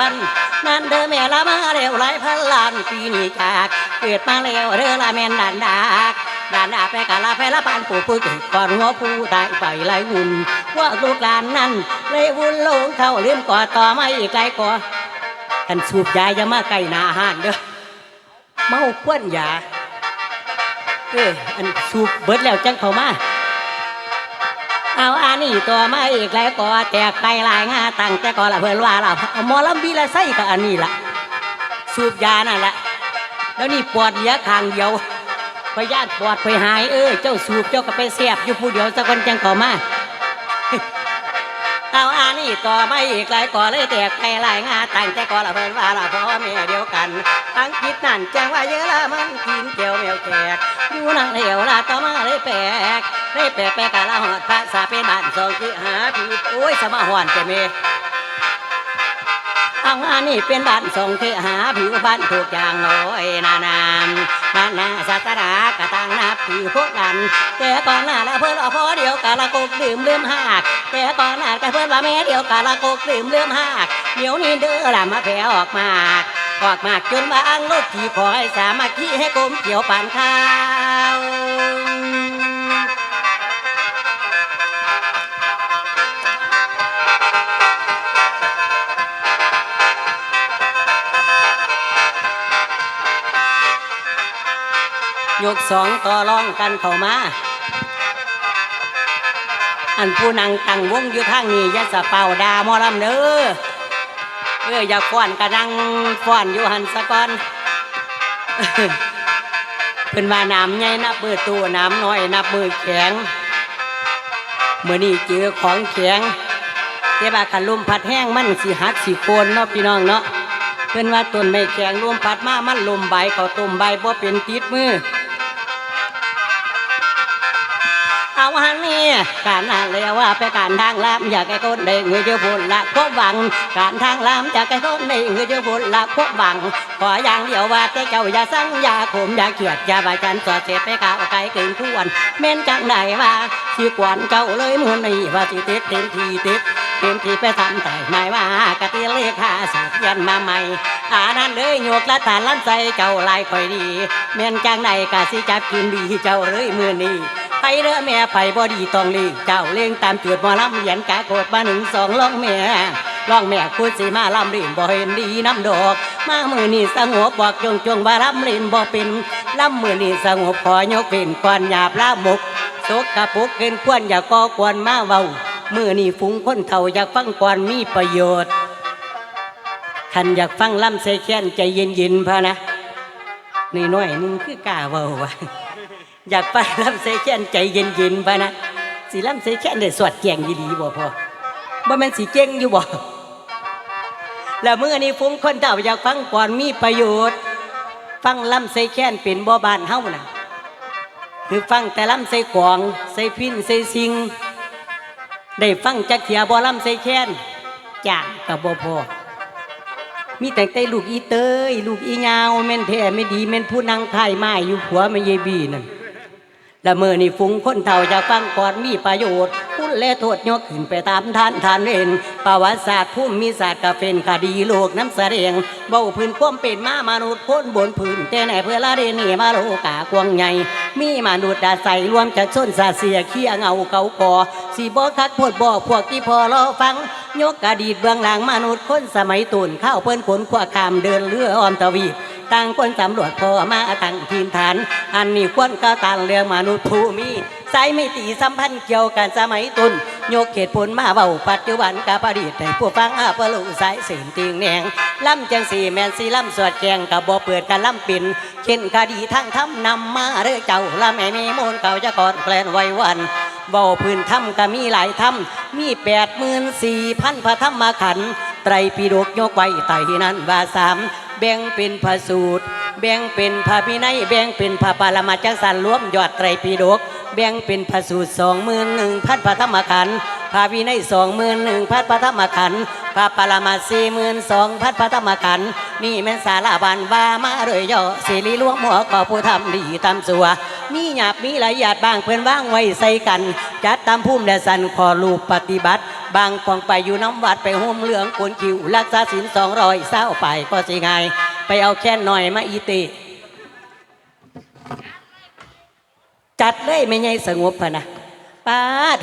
วันนั่นเด้อแม่ละมาแล้วหลายพันล้านปีนี้จากเกิดมาแล้วเด้อละแม่นดันดากดันดาไปกะลาไปละปานปู่ปู่เกิดก่อนหัวผู้ตายไปหลหุ่นว่าลูกหลานนั้นเลยวุ่นลงเข้าเลื่อมก่อต่อไมาอีกไกลก่อกันสูบยาอย่ามาใกลหนาอาหารเด้อเมาควนยาเอ้อันสูบเบิดแล้วจังเข้ามา เอาอันนี้ตัวมาอีกแล้วก็แตกไปหลายงาตั้งแต่ก่อนละเพื่อนว่าเราเอาหมอลำบีละไส้กับอันนี้ละสูบยานั่นแหละแล้วนี่ปวดเยอะทางเดียวพยาธิปวดไปหายเออเจ้าสูบเจ้าก็ไปเสียบอยู่ผู้เดียวสักคนจังขอมา เอาอันนี้ก่อมาอีกหลยก่อเลยแตกไปหลายงาตั้งแต่ก่อละเพิ่นว่าเราพ่อแม่เดียวกันทั้งคิดนั่นจังว่าเยอะละมันกินเกี่ยวเมียวแขกอยู่นั่งเหลวละต่อมาเลยแปลกเลยแปลกแปลกกะละหอดพระสาเป็นบ้านสองคือหาผิดโอ้ยสมาหอนแต่เม เอางานนี่เป็นบ้านทรงเทหาผิวพันถูกอย่างโอ้ยนานามนานาศาสนากระตังนับถือพวกกัน แต่ก่อนหน้าละเพิ่นว่าพอเดียวกะละกกดื่มเลื่อมหากแต่ก่อนหน้าแต่เพิ่นว่าแม่เดียวกะละกกดื่มเลื่อมหากเดี๋ยวนี้เด้อละมาแผ่ออกมาออกมาจนว่าอังลูกที่ขอให้สามัคคีให้กลมเกี่ยวปานข้าว ยกสองต่อรองกันเข้ามา อันผู้นังตั้งวงอยู่ทางนี้ยัสะเป่าดามอลำเด้อเอออย่าฟ้อนกระนังฟ้อนอยู่หันสะก่อนเป็นว่าน้ำใหญ่นับมือตัวน้ำน้อยนับมือแข็งเมื่อนี้เจอของแข็งแต่ว่าขันลมพัดแห้งมันสิหักสิโคนเนาะพี่น้องเนาะเพิ่นว่าต้นไม่แข็งลมพัดมามันลมใบเขาต้มใบบ่เป็นติดมือ เอาหันนี่การนั่นเลยว่าไปการทางลามอยากให้คนได้เงยเจ้าผลละก็หวัง การทางลามอยากให้คนได้เงยเจ้าผลละก็หวังขออย่างเดียวว่าแต่เจ้าอย่าสั่งอย่าข่มอย่าเกลียดอย่าบาจันสอดเสียไปกาวไกลเกินควรเม่นจังไหนว่าสิกวนเจ้าเลยมือนี่ว่าสิติดเต็มทีติดเต็มทีไปทำแต่ไม่ว่ากะตีเลขาสุดยันมาใหม่อานั้นเลยโยกละตาลันใจเจ้าลายคอยดี เม่นจังไหนกะสิจับกินดีเจ้าเลยมือนี้ ไปเด้อแม่ไปบ่ดีต้องลีเจ้าเลี้ยงตามจุดหมอลำเหยียนกะโกดมาหนึ่งสองล่องแม่ล่องแม่คุณสิมาลำลินบ่เห็นดีน้ำดอก มามือนี่สงบบอกจงจงว่าลำลินบ่เป็นลำมือนี่สงบขอยกเป็นก่อนหยาบละมุกสกกระปุกเกินควรอย่าก่อกวนมาเว้ามือนี่ฝูงคนเฒ่าอยากฟังก่อนมีประโยชน์คันอยากฟังลำเซแค้นใจเย็นๆพะนะนี่น้อยนึงคือกาเว้าวะ อยากไปลำเสแค้นใจเย็นๆไปนะสีลำเสแค้นได้สวดแจงยีดีบ่พอบ่แม่นสีเก่งอยู่บ่แล้วเมื่อนี้ฟุ้งคนเฒ่าอยากฟังก่อนมีประโยชน์ ฟังลำเสแค้นเป็นบ่บานเฮาน่ะคือฟังแต่ลำเสกวองใส่พินใส่สิง ได้ฟังจักเถียบ่ลำเสแค้นจากับบ่พอมีแต่แต่ลูกอีเตยลูกอียาวแม่นแท้ไม่ดีแม่นผู้นางถ่ายไม้อยู่หัวไม่เยบีนั่น ละเมื่อนี่ฟุ้งคนเฒ่าจะฟังก่อนมีประโยชน์คุณและโทษยกขึ้นไปตามท่านทานเองประวัติศาสตร์ภูมิศาสตร์กะเป็นคดีโลกน้ำแสดงเบาพื้นความเป็นมามนุษย์พ้นบนพื้นแต่ไหนเพื่อละเดนี่มาโลกากวงใหญ่มีมนุษย์ดาใสรวมจากชนสาเสียเขี้ยเงาเกาก่อสีบ่คักพดบ่พวกที่พอรอฟังยกอดีตเบื้องหลังมนุษย์คนสมัยตุ่นเข้าเปิ้นขนขวาคามเดินเรือออมตะวี ต่างคนสำรวจพอมาตั้งทีมฐาน อันนี้ควรก็ต่างเรื่องมนุษย์ผู้มีสายไม่ตีสัมพันธ์เกี่ยวกันสมัยตุนยกเหตุผลมาเบาปัจจุบันกับอดีตให้ผู้ฟังอาปลุสายเสียงติงแหนงล่ำจังสีแมนสีล่ำสวดแกงกับบ่เปิดกันล่ำปินเข็นคดีทั้งทำนำมาเรื่อเจ้าละแม่มีมูลเก่าจะก่อนแกลนไว้วันเบาพื้นถ้ำก็มีหลายถ้ำมีแปดหมื่นสี่พันพระธรรมขันไตรปิฎกยกไว้ไตนั้นว่าสาม แบ่งเป็นพระสูตร แบ่งเป็นพระพินัย แบ่งเป็นพระปรมาจักสันรวมยอดไตรปิฎกแบ่งเป็นพระสูตรสองหมื่นหนึ่งพันพระธรรมขันธ์พระวินัยสองหมื่นหนึ่งพันพระธรรมขันธ์พระปรมาสี่หมื่นสองพันพระธรรมขันธ์นี่แม่นสารบันว่ามาเลยย่อสิริหลวงหมอขอผู้ทำดีทำสัว มีหยาบมีละเอียดบางเพื่อนว่างไว้ใส่กัน จัดตามภูมิและสันขอรูปปฏิบัติ บางปองไปอยู่น้ำวัดไปห่มเหลืองกวนคิวรักษาศีลสองรอยเศร้าไปก็สิไงายไปเอาแค่หน่อยมาอีติจัดเลยไม่ไงสงบพะนะปาด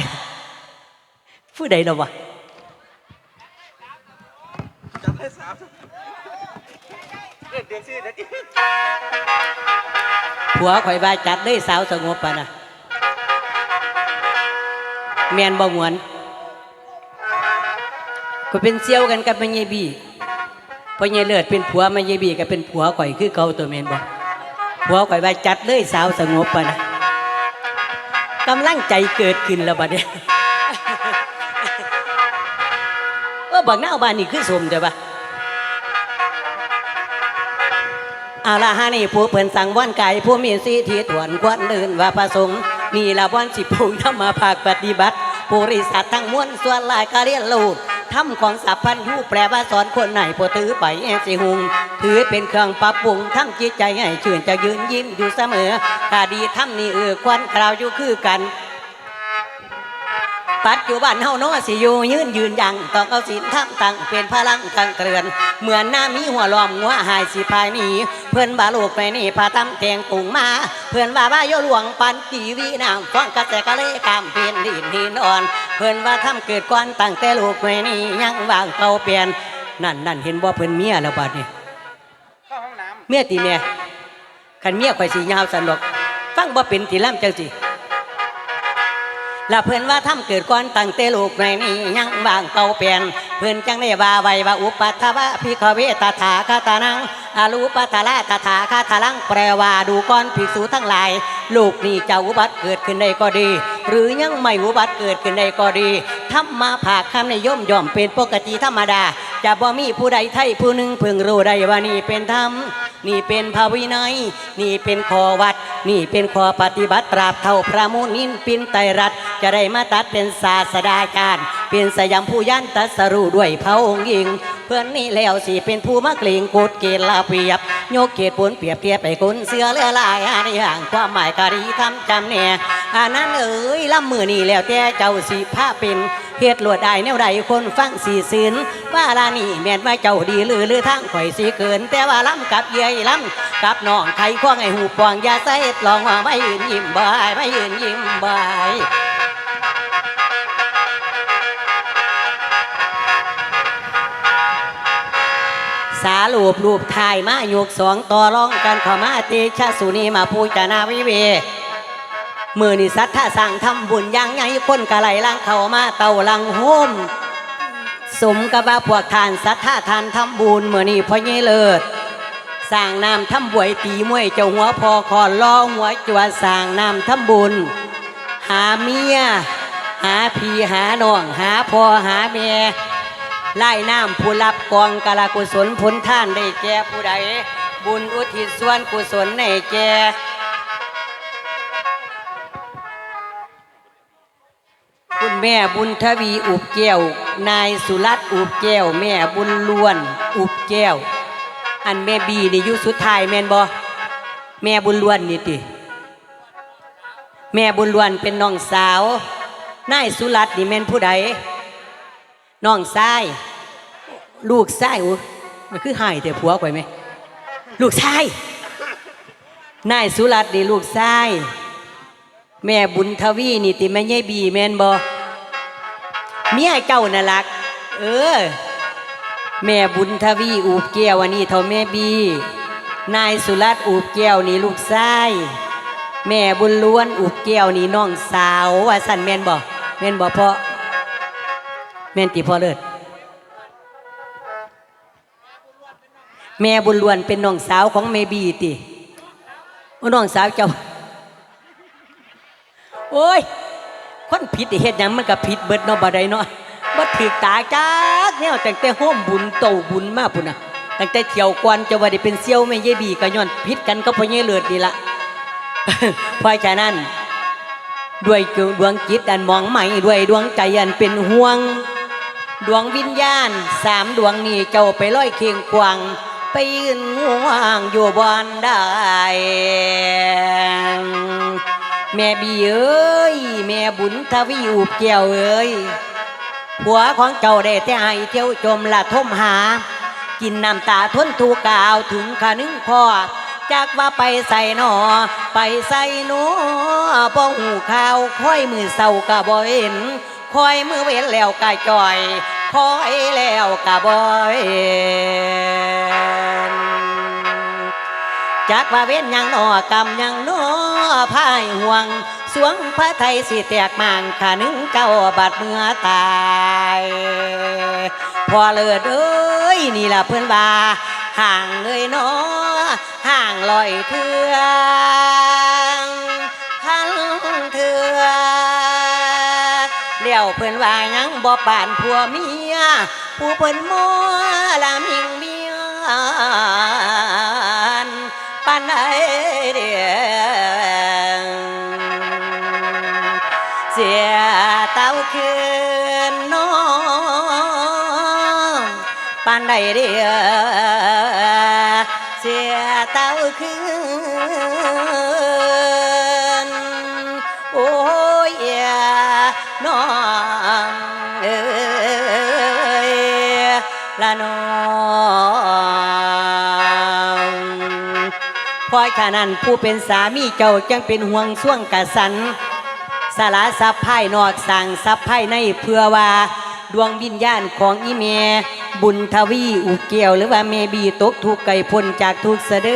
ผู้ใดเราวะจับให้สามเด็กเด็กสิเด็กอีกผัวข่อยว่าจัดเลยสาวสงบพะนะแมนบ่หวน ก็เป็นเซี่ยวกันกับแม่ยายบีพอยายเลือดเป็นผัวแม่ยายบีก็เป็นผัวข่อยคือเก่าตัวแมนบ่ผัวข่อยว่าจัดเลยสาวสงบพะนะกำลังใจเกิดขึ้นแล้วบัดนี้เออบักหน้าบ้านนี่คือสมเด้อปะอาละฮานี่ผู้เพิ่นสั่งว่านไก่ผู้มีสีทีถวนควนเดินว่าประสงค์นี่ละวันสิพูธรรมาภาคปฏิบัติบริษัททั้งมวลส่วนลายก็เรียนรู้ ทำของสัพพันยูแปลว่าสอนคนไหนผู้ถือไปแอบสิหุง ถือเป็นเครื่องปรับปรุงทั้งจิตใจให้ชื่นจะยืนยิ้มอยู่เสมอคดีทำนี่เออควันคราวอยู่คือกัน ปัจจุบันเฮาโนสิอยู่ยืนยืนยังต้องเอาศีลทำตั้งเป็นพลังกังเกลือน เหมือนน้ามีหัวล้อมหัวหายสิพายหนีเพื่อนบาลูกไปนี่พาตำแทงตุงมา เพื่อนว่าว่าโยหลวงปันกีวีน้ำฟ้องกระแสกะเลกามเป็นดินหินอ่อน เพื่อนว่าทำเกิดก่อนตั้งแต่ลูกไปนี่ยังวางเก่าเปลี่ยนนั่นนั่นเห็นบ่เพื่อนเมียแล้วบัดนี้เข้าห้องน้เมียตีเมียคันเมียข่อยสิยาวสันดอกฟังบ่เป็นทีล่ำจังสิ และเพื่อนว่าทำเกิดก่อนตั้งแต่ลูกในนี้ยังบางเก่าเปลี่ยนเพื่อนจังได้ว่าไว้ว่าอุปัฏฐวะพิขเวตถาคาตานังอารูปัตตะละตถาคาทาลังแปลว่าดูก่อนภิกษุทั้งหลาย ลูกนี่จะอุบัติเกิดขึ้นได้ก็ดี หรือยังไม่อุบัติเกิดขึ้นได้ก็ดีทำมาภาคคำในย่อมย่อมเป็นปกติธรรมดา จะบ่มีผู้ใดไทยผู้หนึ่งพึงรู้ได้ว่านี่เป็นธรรม นี่เป็นภาวินัย นี่เป็นขอวัด นี่เป็นขอปฏิบัติตราบเท่าพระมุนินปินไตรัตจะได้มาตัดเป็นศาสดาจารย์เป็นสยามผู้ยันตัสรู้ด้วยพระองค์ยิง เพื่อนนี่แล้วสิเป็นผู้มักเลงกดเกณฑ์ลาเปียบ โยกเกตผลเปียบเทียบไปคนเสือเลือลายอันนี้ห่างความหมายการีทำจำแน่อันนั้นเอ๋ยลำมือนี่แล้วแต่เจ้าสิผ้าเป็นเฮ็ดลวดได้แนวใดคนฟังสีสินว่าลานี่แม่นว่าเจ้าดีหรือหรือทางข่อยสีเกิน แต่ว่าล้ำกับเยยล้ำกับน้องไข่ควงไอหูปองยาใส่ลองว่าไม่ยืนยิ้มบายไม่ยืนยิ้มบาย สาลูบรูปถ่ายมาโยกสองต่อร้องกันข้ามาเตชะสุนีมาพูจานาวิเวมือนิสัทธาสั่งทำบุญยังไงคนกะไหลลังเขามาเต่าลังโฮมสมกับว่าพวกทานสัทธาทานทำบุญมือนี้พ่อเยเลิศสร้างน้ำทำบวยตีมวยเจ้าหัวพอคอล้อหัวจวสร้างน้ำทำบุญ หาเมีย หาพี่หาน้อง หาพ่อหาแม่ ไล่น้ำผู้รับกองกาลกุศลผลท่านได้แก่ผู้ใด บุญอุทิศส่วนกุศลในแก่คุณแม่บุญทวีอุบแก้ว นายสุรัตน์อุบแก้ว แม่บุญล้วน อุบแก้ว อันแม่บีนี่ยู่สุดท้ายแม่นบ่แม่บุญล้วนนี่ติแม่บุญล้วนเป็นน้องสาวนายสุรัตน์นี่แม่นผู้ใด น้องชาย ลูกชายมันคือหายแต่ผัวก่อยไหม ลูกชายนายสุรัตน์นี่ลูกชาย แม่บุญทวีนี่ติแม่ยายบีแม่นบ่เมียเจ้าน่ะลัก เออ แม่บุญทวีอูบแก้วอันนี้เท่าแม่บี นายสุรัตน์อูบแก้วนี่ลูกชาย แม่บุญล้วนอูบแก้วนี่น้องสาวว่าสันแม่นบ่แม่นบ่พ่อ แม่นติพ่อเลิศแม่บุญล้วนเป็นน้องสาวของเมบีติน้องสาวเจ้า โอ้ย คนผิดนี่เฮ็ดหยังมันก็ผิดเบิดเนาะบ่ได้เนาะบ่ถูกตาจักแนวตั้งแต่โฮมบุญโตบุญมากพุ่นน่ะตั้งแต่เที่ยวกวนจะว่าได้เป็นเซี่ยวแม่ยายบีก็ย้อนผิดกันก็พ่อใหญ่เลิศนี่ละเพราะฉะนั้น ด้วยดวงจิตอันมองใหม่ด้วยดวงใจอันเป็นห่วง ดวงวิญญาณสามดวงนี้เจ้าไปลอยเคียงกวางไปยืนง่วงอยู่บอนได้ แม่บีเอ้ยแม่บุญทวีอุบแก้วเอ้ยผัวของเจ้าได้แต่ให้เที่ยวจมละทมหา กินน้ำตาทนทุกข์กล่าวถึงขานึงพ่อจากว่าไปใส่หนอไปใส่หนอบ่หูข่าวค่อยมือเศร้าก็บ่เห็น คอยมือเว้นแล้วก็จ่อยคอยแล้วก็บ่เห็นจักว่าเว้นยังหนอกรรมยังหนอพายห่วง สวงพระไทยสิแตกมังขานึงเก้าบัดเมื่อตาย พอเลิศเอ้ยนี่ล่ะเพื่อนว่าห่างเลยเนาะห่างลอยเทือง เลี้ยวเพื่อนว่ายังบ่ปานผัวเมีย ผู้เพิ่นมัวละมิงเมียนปานใดเดียเสียเต้าคืนน้องปานใดเดีย ละน้องเพราะฉะนั้นผู้เป็นสามีเจ้าจังเป็นห่วงส่วงกะสันสาระทรัพย์ภายนอกสั่งทรัพย์ภายในเพื่อว่าดวงวิญญาณของอีเมบุญทวีอุเกียว หรือว่าเมบีตกทุกไก่พ้นจากทุกเสด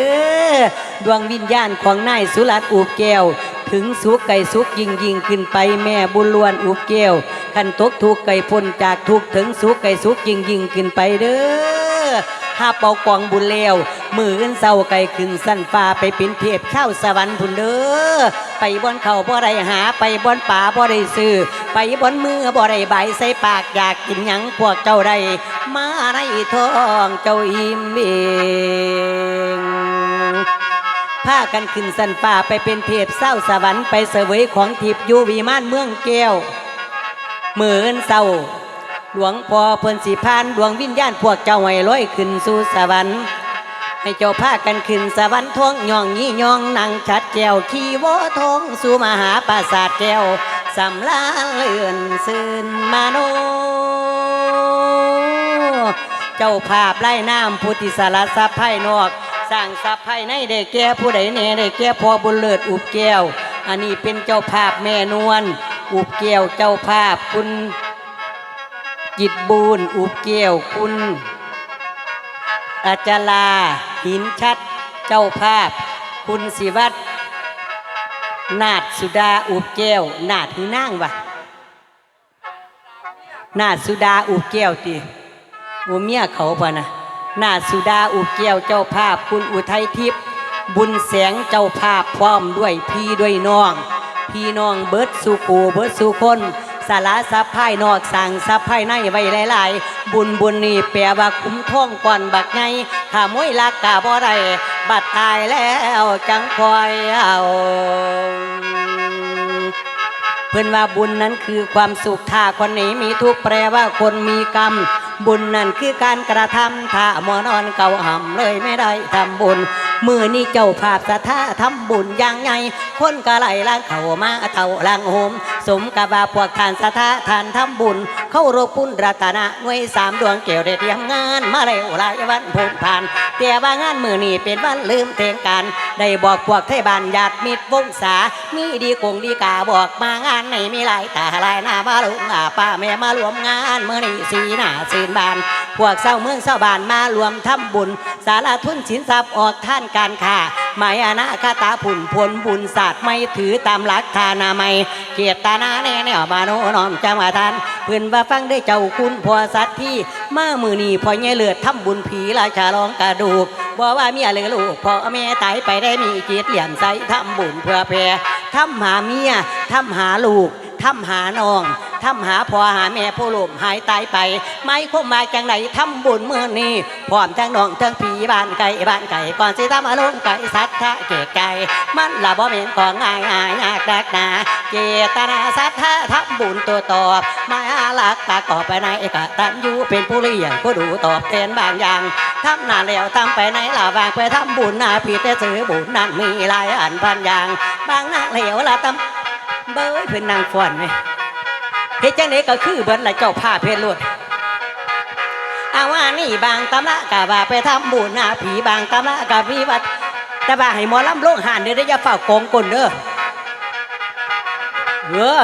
อดวงวิญญาณของนายสุรัตอุเกียว ถึงสุขไก่สุขยิ่งยิ่งขึ้นไปแม่บุญล้วนอุเกียวขันตกทุกไก่พ้นจากทุกถึงสุขไก่สุขยิ่งยิ่งขึ้นไปเด้อห้าเป่ากองบุญเลวมืออื่นเศร้าไก่ขึ้นสั้นฟ้าไปเป็นเทพเข้าสวรรค์พุ่นเด้อไปบอนเขาบ่ได้หาไปบอนป่าบ่ได้ซื้อไปบอนมือบ่ได้ใบใส่ปากอยากกินหยังพวกเจ้าได้มาในท้องเจ้าอิ่มเอง พากันขึ้นสันฟ้าไปเป็นเทพเศร้าสวรรค์ไปเสวยของทิพย์ยูวิมานเมืองแก้วเหมือนเศร้าหลวงพ่อเพิ่นสิพานดวงวิญญาณพวกเจ้าให้ลอยขึ้นสู่สวรรค์ให้เจ้าพากันขึ้นสวรรค์ท้องย่องยี่ย่องนังชัดแก้วขี่วอทองสู่มหาปราสาทแก้วสำลาเลื่อนซื่นมาโน เจ้าภาพไล่น้ำพุทธิสารทรัพย์ภายนอก สร้างทรัพย์ภายในได้แก่ผู้ใดแน่ได้แก่พอบุญเลิศอุบแก้ว อันนี้เป็นเจ้าภาพแม่นวลอุบแก้วเจ้าภาพคุณจิตบูนอุบเกี่ยวคุณอาจาลาหินชัดเจ้าภาพ คุณศิวัตรนาดสุดาอุบเกี่ยวนาดหือนั่งวะนาดสุดาอุบเกี่ยวติโอเมียเขาปะนะ นาสุดาอุเกียวเจ้าภาพ คุณอุทัยทิพย์บุญแสงเจ้าภาพพร้อมด้วยพี่ด้วยน้อง พี่น้องเบิร์ดสุกูเบิร์ดสุคนสาระทรัพย์ภายนอกสั่งทรัพย์ภายในไว้หลาย ๆ บุญบุญนี่แปลว่าคุ้มท่องก่อนบักไงขามวยลักกาบ่ได้บัดตายแล้วจังคอยเอาเพื่อนว่าบุญนั้นคือความสุขถ้าคนไหนมีทุกข์แปลว่าคนมีกรรม บุญนั้นคือการกระทำถ้ามอนอนเก่าห่ำเลยไม่ได้ทำบุญ มือนี้เจ้าภาพสถาทำบุญอย่างไงคนก็ไหลล้างเข้ามาเท่าลังโหมสมกับาพวกทานสถาทานทำบุญ เข้ารบปุ้นรัตนะหน่วยสามดวงเกี่ยวได้เตรียมงาน มาเร็วหลายวันพ้นผ่านแต่ว่างานมือนี้เป็นวันลืมเทงการได้บอกพวกไทบานญาติมิตรวงศามีดีคงดีกาบอกมางานไหนมีหลายตาหลายหน้ามาลุงอาป้าแม่มารวมงานเมื่อนี้สีหน้าสีนบาน พวกเศร้าเมืองเศร้าบ้านมารวมทำบุญ สารทุนสินทรัพย์ออกท่านการค้าหมายอาณาคาตาผุนผลบุญศาสตร์ไม่ถือตามหลักทานาไมัยเกียรตานาแน่แน่มาโนน้อมจำว่าทานเพื่อนว่าฟังได้เจ้าคุณพอสัตว์ที่มามือนีพอเงี้ยเลือดทำบุญผีราชาลองกระดูกบอกว่าเมียเลือลูกพ่อแม่ตายไปได้มีเกียรติเหลี่ยมใสทำบุญเพื่อแพ่ทำหาเมียทำหาลูกทำหาน้อง ทำหาพ่อหาแม่ผู้ลมหายตายไป ไม่คงมาจังไหนทำบุญเมื่อนี้พร้อมทั้งน้องทั้งผีบ้านไก่บ้านไก่ก่อนสิทำอารมณ์ไก่สัทธะเกศไก่มันละบ่เป็นของง่ายง่ายยากดักหนาเจตนาสัทธะทำบุญตัวตอบมาลักปากออกไปในกะตันยูเป็นผู้เลี้ยงผู้ดูตอบแทนบางอย่างทำนานแล้วทำไปไหนละวางไปทำบุญนาผิดแต่ซื้อบุญนั้นมีหลายอันพันอย่าง บางนางเหลวละทำเบ้ยเพื่นนางฝนไหม เฮ็ดจังไดก็คือเบิดละเจ้าผ้าเพชรโลดอาว่านี่บางตำละกะว่าไปทำบุญหน้าผีบางตำละกะมีวัดแต่ว่าให้หมอลำโลงหานเด้ออย่าเฝ้าโกงกลเด้อเออ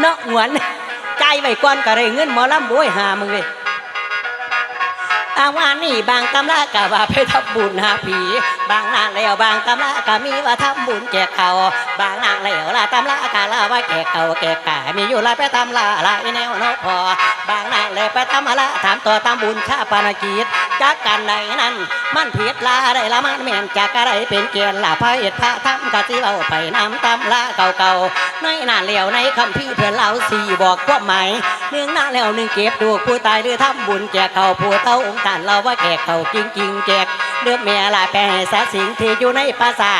เนาะหวนใจไว้ก่อนก็ได้เงินหมอลำโวยหามึงเลยอาว่านี่บางตำรากะว่าไปทำบุญหาผี บางนางแล้วบางตำรากะมีว่าทำบุญแจกเขาบางนางแล้วละตำรากะลาว่าแจกเขาแจกกามีอยู่หลายไปตำลาลายแนวนาะพอบางนางแล้วไปทำอะถามต่อตามบุญชาปนกิจจากกันใดนั้น มันผิดลาได้ละมันแม่นจากอะไรเป็นเกียรละพระเอ็ดพระทำกะสิเอาไปนำตำลาเก่าๆในนาเหลียวในคำพี่เพื่อนเราสี่บอกความหมายหนึ่งหน้าแล้วหนึ่งเก็บดูผู้ตายหรือทำบุญแจกเขาผู้เต้าองค์การเราว่าแจกเขาจริงๆแจก เดือแม่ลาแปรให้สาสิงที่อยู่ในภาษา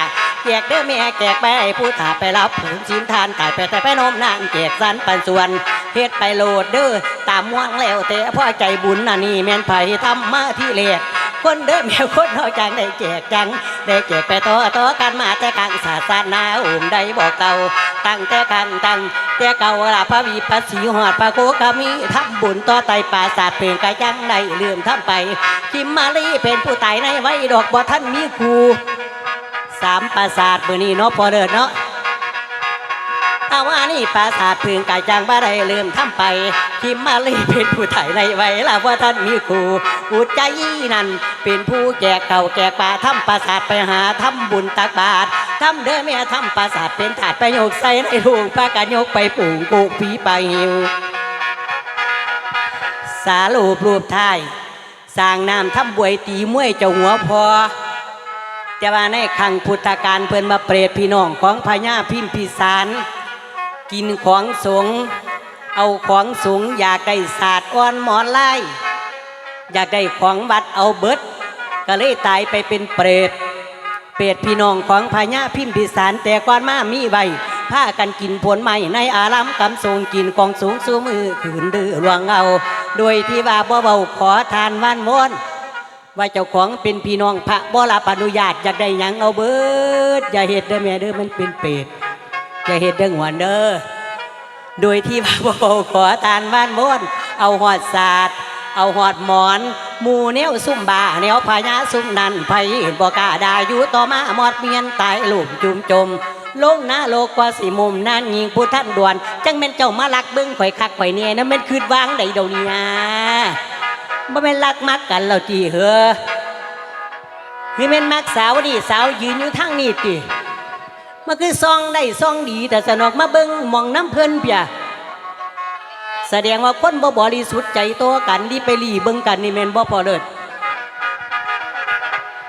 แจกเด้อแม่แจกไปให้ผู้ถาไปรับผลสินทานตายไปแต่ไปนมนานแจกสันปันส่วนเฮ็ดไปโหลดเด้อตามม่วงแล้วแต่พ่อใจบุญน่ะนี่แม่นไผทำมาที่เลก คนเดิมแมวคนนอกจังได้แจกจัง ได้แจกไปต่อต่อกันมาแต่กลางศาสนาอุ่มได้บอกเก่าตั้งแต่กันตั้งแต่เก่าละพระวีพระศรีหอดพระโคกามีทำบุญต่อไตป่าศาสตร์เพ่งกะยังได้ลืมทำไปคิมมาลีเป็นผู้ตายในไว้ดอกบ่ท่านมีครูสามปราสาทมือนี้เนาะพอเดินเนาะาว่านี่ปราสาทพึงกายจางบ่ได้ลืมทำไปคิมมาลีเป็นผู้ไถ่ในไว้ละว่าท่านมีครูอุจใจนั่นเป็นผู้แจกเก่าแจกป่าทำปราสาทไปหาทำบุญตักบาตรทำเด้อแม่ทำปราสาทเป็นถาดไปโยกใส่ในลูกพากันยกไปปลูกกูกผีไปหิวสาลูปรูปไทยสร้างน้ำทำบวยตีมวยเจ้าหัวพอแต่ว่าในครั้งพุทธกาลเพิ่นมาเปรตพี่น้องของพญาพิมพิสาร กินของสงเอาของสูงอยากได้ศาสตร์อ่อนหมอนไล่อยากได้ของวัดเอาเบิด ก็เลยตายไปเป็นเปรตเปรตพี่น้องของพญาพิมพิสารแต่ก่อนมามีใบผ้ากันกินผลไม้ในอารามกำทรงกินกองสูงสูมือขืนดื้อลวงเอา โดยที่ว่าบ่เบาขอทานวันมนว่าเจ้าของเป็นพี่น้องพระบ่รับอนุญาตอยากได้ยังเอาเบิด อย่าเฮ็ดเด้อแม่เด้อมันเป็นเปรต อย่าเฮ็ดเด้อหวนเด้อโดยที่ว่าบ่เบขอทานวันมนเอาหอดศาสตร์เอาหอดหมอนหมูแนวซุ่มบาแนวพญาซุ่มนันไผเห็นบ่กล้าด้อยู่ต่อมาหมอดเมียนตายลูกจุมจมลงหน้าโลกกว่าสิมุมนั่นยิงผู้ท่านด่วน จังแม่นเจ้ามาลักเบิ้งข่อยคักข่อยเนี่ยนะแม่นคืดวางใดเดี๋ยวนี้บ่แม่นลักมักกันแล้วจีเหอนี่แม่นมักสาวนี่สาวยืนอยู่ทางนี้ติ มันคือซองได้ซองดีแต่สนอกมาเบิ้งมองน้ำเพลินเปียแสดงว่าคนบ่บริสุทธิ์ใจตัวกันที่ไปหลีเบิ้งกันนี่แม่นบ่พอเลิศ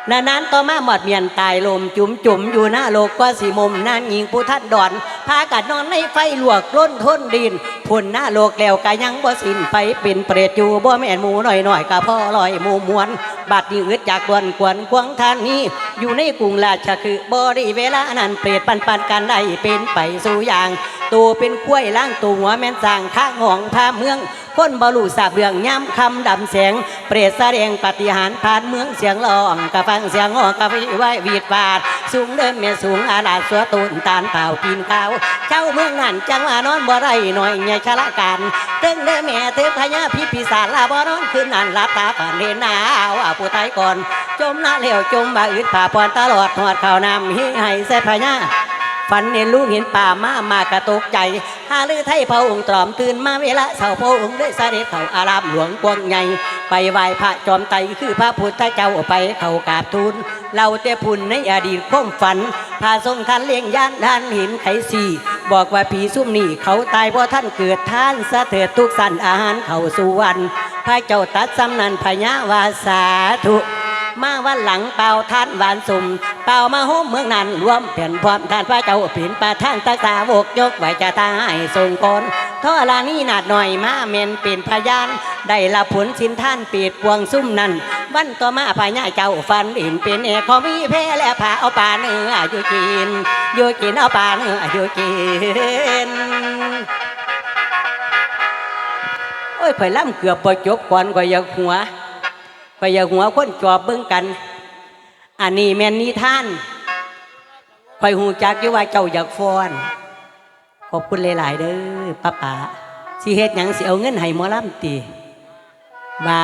นานานต่อมาหมอดเมียนตายลมจุ่มจุ่มอยู่หน้าโลกก็สีมุมนานหญิงผู้ทัดดอนพากันนอนในไฟลวกล้นทนดิน พุ่นหน้าโลกแล้วกะยังบ่สิ้นไปเป็นเปรตอยู่บ่แม่นหมูหน่อยหน่อยกะพ่อลอยหมูมวนบัดนี้อึดจากดวนกวนควงทานนี้ อยู่ในกรุงราชคือบ่ได้เวลานั้นเปรตปันปันกันได้เป็นไปสู่อย่างตัวเป็นกล้วยล่างตัวหัวแม่นสร้างข้างหองพาเมืองคนบรูทราบเรื่องย้ำคำดำแสง เปรตแสดงปฏิหารผ่านเมืองเสียงร้องกะฟังเสียงอ้อกะวิไว้วีดวาดสูงเดินเมียสูงอาลาดสัวตูนตานเปล่ากินข้าว เจ้าเมืองนั่นจังว่านอนบ่ไรหน่อยใหญ่ชะละกันเตึงเด้อแม่เทพพญาพิพิสารลาบอนอนคืนนันรับตาผ่านเรนาวเอาผู้ตายก่อน จมหน้าเหลวจมบ่าอึดผ่าปอนตลอดหอดข่าวนำฮิให้เสพพญา ฝันเห็นลูกเห็นป่ามามากระตกใจหาลือไทยพระองค์ตรอมตื่นมาเวลาเสาพระองค์ได้เสด็จเข้าอารามหลวงกวางใหญ่ไปไหว้พระจอมไตคือพระพุทธเจ้าไปเข้ากราบทูลเราแต่พุ่นในอดีตข้มฝันพาทรงท่านเลี้ยงย่านท่านห็นไขสีบอกว่าผีซุ่มนี่เขาตายเพราะท่านเกิดท่านสะเถิดทุกสันอาหารเข้าสู่วันพระเจ้าตัดสำนันพญาวาสาธุ มาวันหลังเป่าท่านหวานสุ่ม เป่ามาโฮมเมืองนั้นรวมเปลี่ยนพร้อมท่านพระเจ้าผินประท่านตาสาวกยกไว้จะตายทรงกลท่อลานี่นาดหน่อยมาเมนเป็นพยาน ได้ละผลสินท่านปีดพวงซุ่มนั้นวันต่อมาพญาเจ้าฟันอินเป็นเอกขอมีแพ้และผาเอาป่าเนื้ออยู่กินอยู่กินเอาป่าเนื้ออยู่กินโอ้ยข่อยล่ำเกือบบ่จบก่อนข่อยอยากหัว ข่อยาหัวคนจอบเบิ่งกัน อันนี้แม่นนิท่านคอยหูจักอยู่ว่าเจ้าอยากฟ้อน ขอบคุณหลาย ๆ เด้อป้าป๋าสิเฮ็ดหยังสิเอาเงินให้หมอลำตีว่า